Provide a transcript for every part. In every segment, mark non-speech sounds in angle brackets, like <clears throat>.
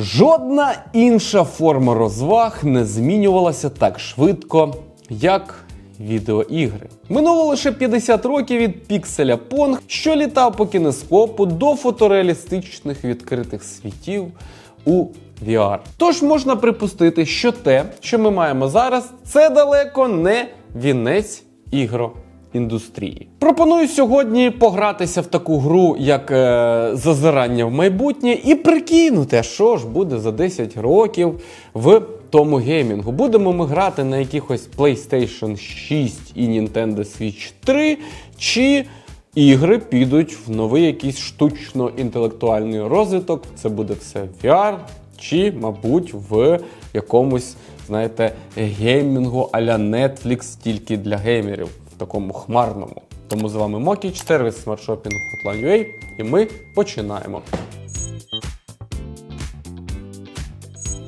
Жодна інша форма розваг не змінювалася так швидко, як відеоігри. Минуло лише 50 років від пікселя Понг, що літав по кінескопу до фотореалістичних відкритих світів у VR. Тож можна припустити, що те, що ми маємо зараз, це далеко не вінець ігро. Індустрії. Пропоную сьогодні погратися в таку гру, як е, зазирання в майбутнє, і прикинути, що ж буде за 10 років в тому геймінгу. Будемо ми грати на якихось PlayStation 6 і Nintendo Switch 3, чи ігри підуть в новий якийсь штучно-інтелектуальний розвиток. Це буде все VR, чи, мабуть, в якомусь, знаєте, геймінгу а-ля Netflix тільки для геймерів такому хмарному. Тому з вами Мокіч, сервіс смартшопінгу Hotline.ua, і ми починаємо.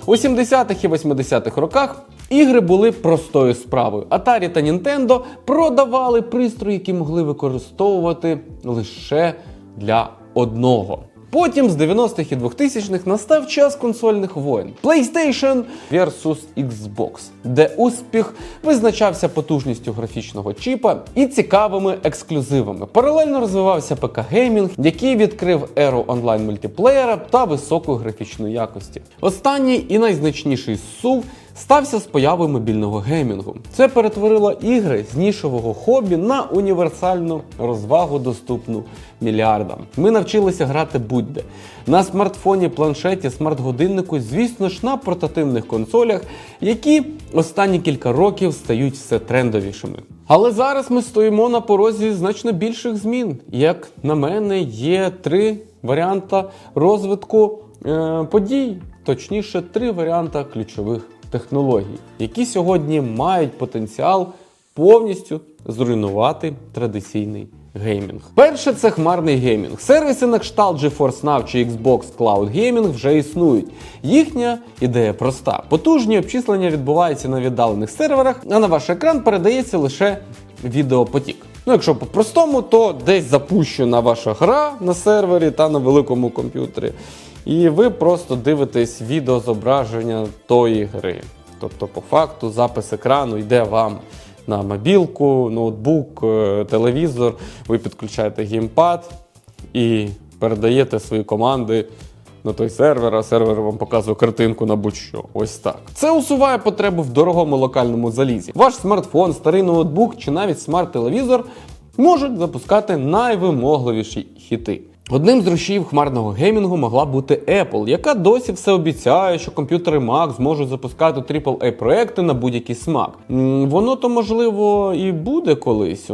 У 70-х і 80-х роках ігри були простою справою. Atari та Nintendo продавали пристрої, які могли використовувати лише для одного. Потім з 90-х і 2000-х настав час консольних воєн PlayStation versus Xbox, де успіх визначався потужністю графічного чіпа і цікавими ексклюзивами. Паралельно розвивався ПК геймінг, який відкрив еру онлайн мультиплеєра та високої графічної якості. Останній і найзначніший сув стався з появою мобільного геймінгу. Це перетворило ігри з нішового хобі на універсальну розвагу, доступну мільярдам. Ми навчилися грати будь-де на смартфоні, планшеті, смарт-годиннику, звісно ж, на портативних консолях, які останні кілька років стають все трендовішими. Але зараз ми стоїмо на порозі значно більших змін. Як на мене, є три варіанти розвитку е, подій, точніше, три варіанти ключових технологій, які сьогодні мають потенціал повністю зруйнувати традиційний геймінг. Перше це хмарний геймінг. Сервіси на кшталт GeForce Now чи Xbox Cloud Gaming вже існують. Їхня ідея проста: потужні обчислення відбуваються на віддалених серверах, а на ваш екран передається лише відеопотік. Ну, якщо по-простому, то десь запущена ваша гра на сервері та на великому комп'ютері. І ви просто дивитесь відеозображення тої гри. Тобто, по факту, запис екрану йде вам на мобілку, ноутбук, е, телевізор, ви підключаєте геймпад і передаєте свої команди на той сервер, а сервер вам показує картинку на будь-що. Ось так. Це усуває потребу в дорогому локальному залізі. Ваш смартфон, старий ноутбук чи навіть смарт-телевізор можуть запускати найвимогливіші хіти. Одним з рушіїв хмарного геймінгу могла бути Apple, яка досі все обіцяє, що комп'ютери Mac зможуть запускати aaa проекти на будь-який смак. Воно то можливо і буде колись.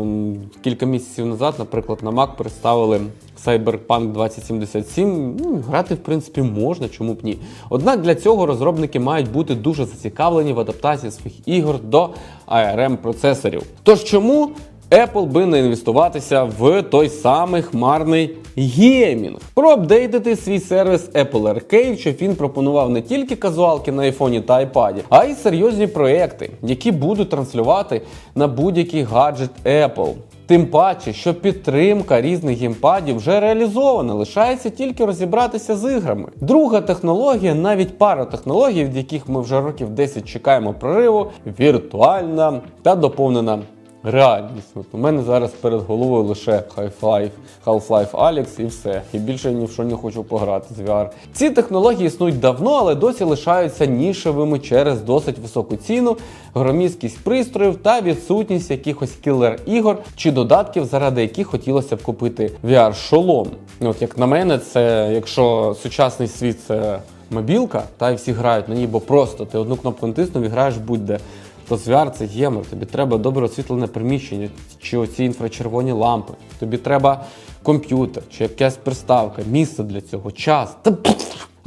Кілька місяців назад, наприклад, на Mac представили Cyberpunk 2077. Ну, грати, в принципі, можна, чому б ні. Однак для цього розробники мають бути дуже зацікавлені в адаптації своїх ігор до ARM процесорів. Тож чому Apple би не інвестуватися в той самий хмарний геймінг, проапдейтити свій сервіс Apple Arcade, щоб він пропонував не тільки казуалки на айфоні та айпаді, а й серйозні проекти, які будуть транслювати на будь-який гаджет Apple. Тим паче, що підтримка різних геймпадів вже реалізована, лишається тільки розібратися з іграми. Друга технологія, навіть пара технологій, від яких ми вже років 10 чекаємо прориву, віртуальна та доповнена реальність. От у мене зараз перед головою лише Half-Life, Half-Life Alyx і все. І більше ні в що не хочу пограти з VR. Ці технології існують давно, але досі лишаються нішевими через досить високу ціну, громісткість пристроїв та відсутність якихось кілер-ігор чи додатків, заради яких хотілося б купити VR-шолом. От як на мене, це якщо сучасний світ це мобілка, та й всі грають на ній, бо просто ти одну кнопку натиснув і граєш будь-де. То звяр це гемор, тобі треба добре освітлене приміщення, чи оці інфрачервоні лампи. Тобі треба комп'ютер, чи якась приставка, місце для цього, час. Та.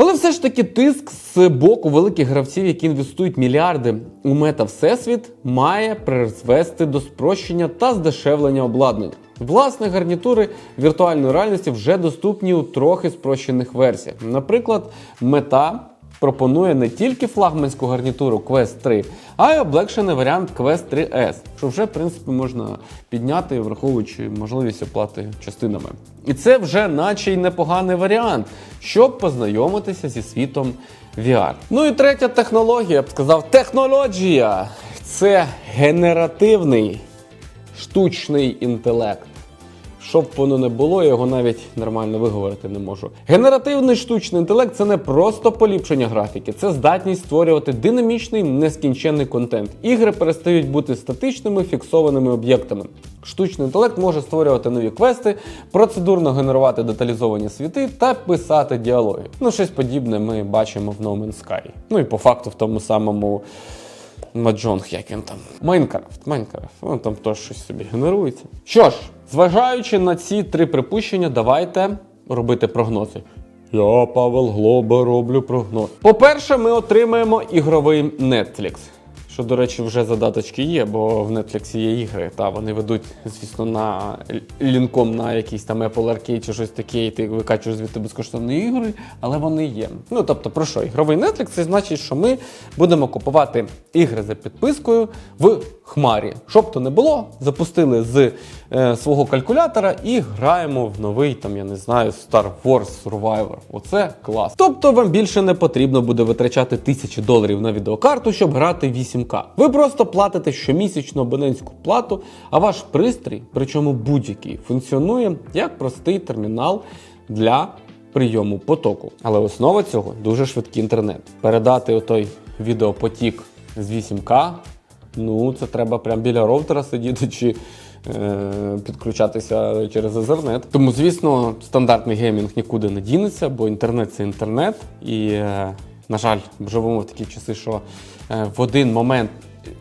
Але все ж таки тиск з боку великих гравців, які інвестують мільярди у мета всесвіт, має призвести до спрощення та здешевлення обладнання. Власне, гарнітури віртуальної реальності вже доступні у трохи спрощених версіях. Наприклад, мета пропонує не тільки флагманську гарнітуру Quest 3, а й облегшений варіант Quest 3S, що вже в принципі можна підняти, враховуючи можливість оплати частинами. І це вже наче й непоганий варіант, щоб познайомитися зі світом VR. Ну і третя технологія, я б сказав, технологія це генеративний штучний інтелект. Щоб воно не було, його навіть нормально виговорити не можу. Генеративний штучний інтелект це не просто поліпшення графіки, це здатність створювати динамічний нескінченний контент. Ігри перестають бути статичними фіксованими об'єктами. Штучний інтелект може створювати нові квести, процедурно генерувати деталізовані світи та писати діалоги. Ну, щось подібне ми бачимо в No Man's Sky. Ну і по факту в тому самому. Маджонг, як він там. Майнкрафт, Майнкрафт. Воно там теж щось собі генерується. Що ж, зважаючи на ці три припущення, давайте робити прогнози. Я, Павел Глоба, роблю прогноз. По-перше, ми отримаємо ігровий Netflix. Що, до речі, вже задаточки є, бо в Netflix є ігри. Та вони ведуть, звісно, на лінком на якийсь там Apple Arcade чи щось таке, і ти викачуєш звідти безкоштовні ігри, але вони є. Ну тобто, про що? Ігровий Netflix це значить, що ми будемо купувати ігри за підпискою в хмарі. Щоб то не було, запустили з е, свого калькулятора і граємо в новий, там я не знаю, Star Wars Survivor. Оце клас. Тобто вам більше не потрібно буде витрачати тисячі доларів на відеокарту, щоб грати 8К. Ви просто платите щомісячну абонентську плату, а ваш пристрій, причому будь-який, функціонує як простий термінал для прийому потоку. Але основа цього дуже швидкий інтернет. Передати отой відеопотік з 8К. Ну, це треба прямо біля роутера сидіти чи е, підключатися через Ethernet. Тому, звісно, стандартний геймінг нікуди не дінеться, бо інтернет це інтернет. І, е, на жаль, живемо в такі часи, що е, в один момент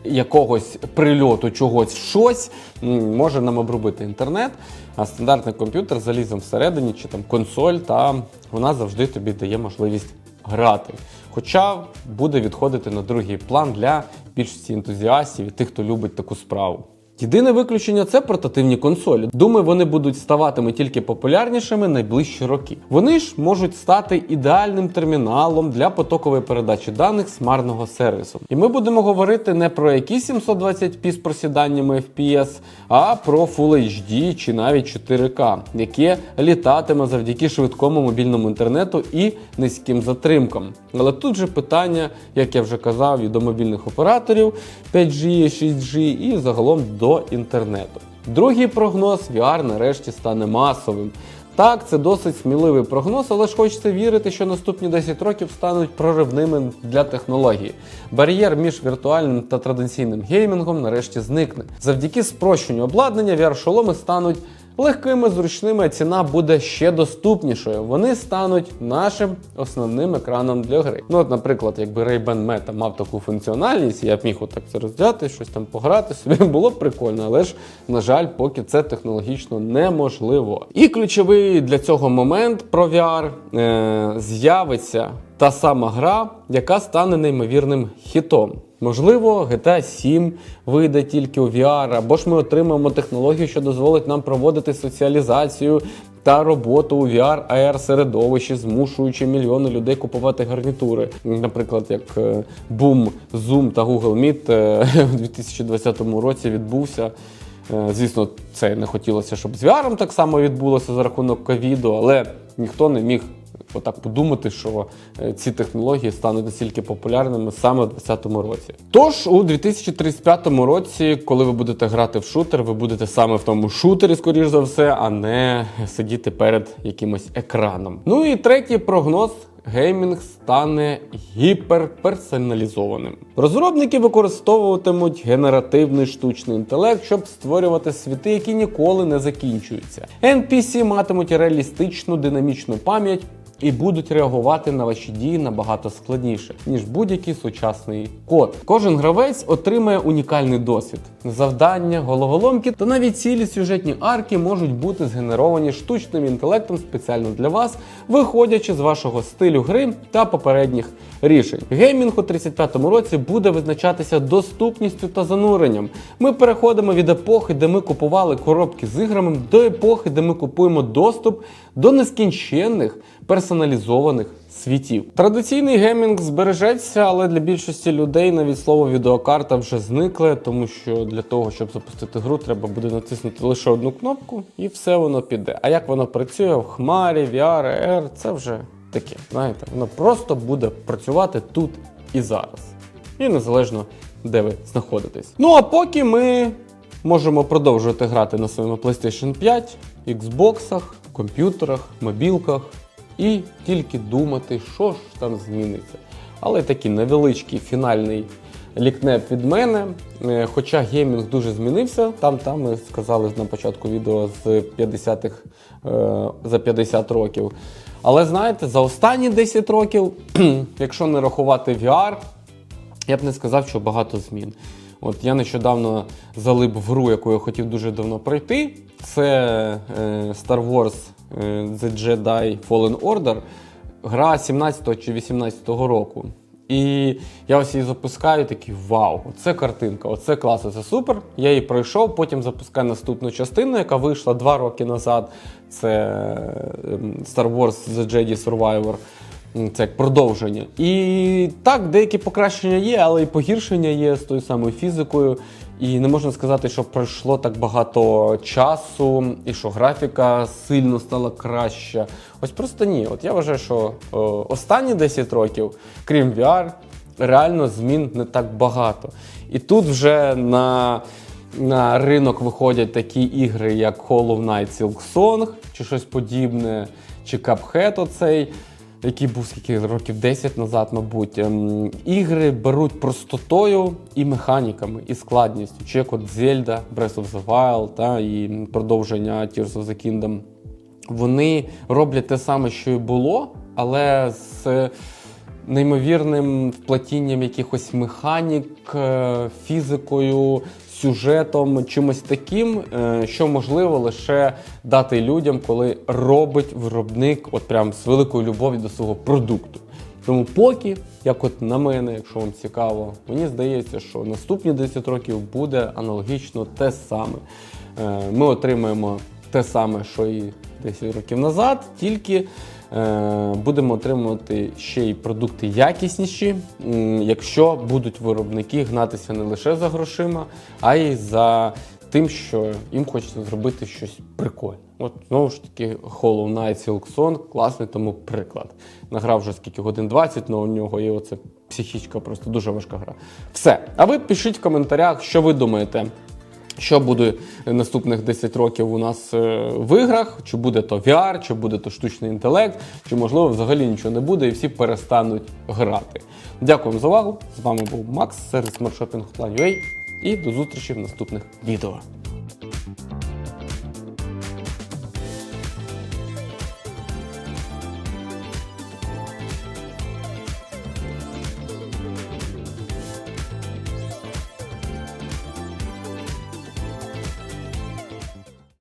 якогось прильоту чогось щось може нам обробити інтернет, а стандартний комп'ютер залізом всередині чи там консоль, та вона завжди тобі дає можливість грати. Хоча буде відходити на другий план для більшості ентузіастів і тих, хто любить таку справу. Єдине виключення це портативні консолі. Думаю, вони будуть ставатиме тільки популярнішими найближчі роки. Вони ж можуть стати ідеальним терміналом для потокової передачі даних смарного сервісу. І ми будемо говорити не про якісь 720p з просіданнями FPS, а про Full HD чи навіть 4К, яке літатиме завдяки швидкому мобільному інтернету і низьким затримкам. Але тут же питання, як я вже казав, і до мобільних операторів 5G, 6G і загалом до інтернету. Другий прогноз VR нарешті стане масовим. Так, це досить сміливий прогноз, але ж хочеться вірити, що наступні 10 років стануть проривними для технології. Бар'єр між віртуальним та традиційним геймінгом нарешті зникне. Завдяки спрощенню обладнання VR-шоломи стануть легкими, зручними, ціна буде ще доступнішою. Вони стануть нашим основним екраном для гри. Ну, от, наприклад, якби Ray-Ban Meta мав таку функціональність, я б міг отак це розвзяти, щось там пограти собі <laughs> було б прикольно, але ж, на жаль, поки це технологічно неможливо. І ключовий для цього момент про VR е- з'явиться та сама гра, яка стане неймовірним хітом. Можливо, GTA 7 вийде тільки у VR, або ж ми отримаємо технологію, що дозволить нам проводити соціалізацію та роботу у VR AR середовищі, змушуючи мільйони людей купувати гарнітури. Наприклад, як е, бум Zoom та Google Meet е, <laughs> у 2020 році відбувся. Е, Звісно, це не хотілося, щоб з VR так само відбулося за рахунок ковіду, але ніхто не міг отак подумати, що е, ці технології стануть настільки популярними саме у 2020 році. Тож у 2035 році, коли ви будете грати в шутер, ви будете саме в тому шутері, скоріш за все, а не сидіти перед якимось екраном. Ну і третій прогноз. Геймінг стане гіперперсоналізованим. Розробники використовуватимуть генеративний штучний інтелект, щоб створювати світи, які ніколи не закінчуються. NPC матимуть реалістичну динамічну пам'ять. І будуть реагувати на ваші дії набагато складніше, ніж будь-який сучасний код. Кожен гравець отримає унікальний досвід. Завдання, головоломки та навіть цілі сюжетні арки можуть бути згенеровані штучним інтелектом спеціально для вас, виходячи з вашого стилю гри та попередніх рішень. Геймінг у 35-му році буде визначатися доступністю та зануренням. Ми переходимо від епохи, де ми купували коробки з іграми, до епохи, де ми купуємо доступ до нескінченних персоналізованих світів. Традиційний геймінг збережеться, але для більшості людей навіть слово відеокарта вже зникле, тому що для того, щоб запустити гру, треба буде натиснути лише одну кнопку, і все воно піде. А як воно працює в хмарі, VR, AR, це вже таке. Знаєте, воно просто буде працювати тут і зараз. І незалежно де ви знаходитесь. Ну а поки ми можемо продовжувати грати на своєму PlayStation 5, Xbox, комп'ютерах, мобілках і тільки думати, що ж там зміниться. Але такий невеличкий фінальний лікнеп від мене. Е, Хоча геймінг дуже змінився, там, там ми сказали на початку відео з 50-х е, за 50 років. Але знаєте, за останні 10 років, <clears throat> якщо не рахувати VR, я б не сказав, що багато змін. От я нещодавно залип в гру, яку я хотів дуже давно пройти. Це е, Star Wars The Jedi Fallen Order, гра 17 чи 18 року. І я ось її запускаю, такий вау, оце картинка, оце клас, це супер. Я її пройшов, потім запускаю наступну частину, яка вийшла два роки назад. Це ем, Star Wars The Jedi Survivor. Це як продовження. І так, деякі покращення є, але і погіршення є з тою самою фізикою. І не можна сказати, що пройшло так багато часу, і що графіка сильно стала краща. Ось просто ні. От я вважаю, що о, останні 10 років, крім VR, реально змін не так багато. І тут вже на, на ринок виходять такі ігри, як Hollow Knight Silk Song, чи щось подібне, чи Cuphead оцей який був скільки років 10 назад, мабуть. Ем, Ігри беруть простотою і механіками, і складністю, чи як от Zelda, Breath of the Wild та, і продовження Tears of the Kingdom. Вони роблять те саме, що і було, але з неймовірним вплетінням якихось механік, е, фізикою, сюжетом, чимось таким, е, що можливо лише дати людям, коли робить виробник, от прям з великою любов'ю до свого продукту. Тому поки, як от на мене, якщо вам цікаво, мені здається, що наступні 10 років буде аналогічно те саме. Е, Ми отримаємо те саме, що і 10 років назад, тільки будемо отримувати ще й продукти якісніші, якщо будуть виробники гнатися не лише за грошима, а й за тим, що їм хочеться зробити щось прикольне. От знову ж таки, Hollow Knight Silk класний тому приклад. Награв вже скільки годин 20, але у нього є оце психічка, просто дуже важка гра. Все. А ви пишіть в коментарях, що ви думаєте. Що буде наступних 10 років у нас е, в іграх? Чи буде то VR, чи буде то штучний інтелект, чи можливо взагалі нічого не буде і всі перестануть грати. Дякую за увагу. З вами був Макс, сервіс Shopping і до зустрічі в наступних відео.